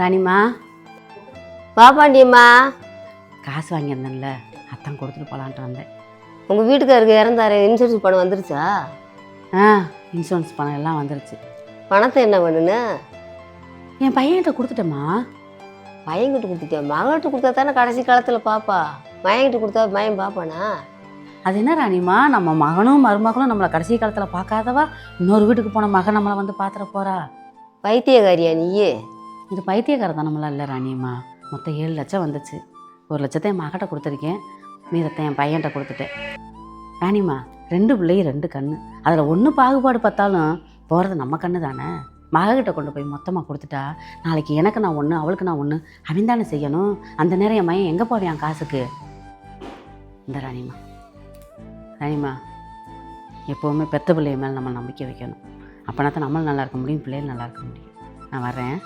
ராணிம்மா. பாப்பாண்டியம்மா காசு வாங்கியிருந்தேன்ல அத்தான் கொடுத்துட்டு போகலான்ட்டு வந்தேன். உங்கள் வீட்டுக்காருக்கு இறந்தாரு இன்சூரன்ஸ் பணம் வந்துருச்சா? ஆ இன்சூரன்ஸ் பணம் எல்லாம் வந்துருச்சு. பணத்தை என்ன பண்ணுன்னு என் பையன்கிட்ட கொடுத்துட்டேம்மா. பையன்கிட்ட கொடுத்துட்டியா? மகன்கிட்ட கொடுத்தா தானே கடைசி காலத்தில் பாப்பா? மயன்கிட்ட கொடுத்தா மயன் பாப்பானா? அது என்ன ராணிம்மா? நம்ம மகனும் மருமகளும் நம்மளை கடைசி காலத்தில் பார்க்காதவா? இன்னொரு வீட்டுக்கு போன மகன் நம்மளை வந்து பார்த்துட போறா? பைத்தியக்காரியா நீயே? இது பைத்தியக்காரத்தனமெல்லாம் இல்லை ராணியம்மா. மொத்தம் ஏழு லட்சம் வந்துச்சு. ஒரு லட்சத்தை என் மகிட்ட கொடுத்துருக்கேன். மீதத்தை என் பையன்கிட்ட கொடுத்துட்டேன். ராணிம்மா ரெண்டு பிள்ளையும் ரெண்டு கண் அதில் ஒன்று பாகுபாடு பார்த்தாலும் போகிறது நம்ம கண்ணு தானே? மகக்கிட்ட கொண்டு போய் மொத்தமாக கொடுத்துட்டா நாளைக்கு எனக்கு நான் ஒன்று அவளுக்கு நான் ஒன்று அவன் தானே செய்யணும்? அந்த நேரம் என் மையம் எங்கே போவேன் காசுக்கு? இந்த ராணிம்மா ராணிம்மா எப்போவுமே பெத்த பிள்ளைய மேலே நம்ம நம்பிக்கை வைக்கணும். அப்போனா தான் நம்மளும் நல்லா இருக்க முடியும் பிள்ளைகள் நல்லா இருக்க முடியும். நான் வரேன்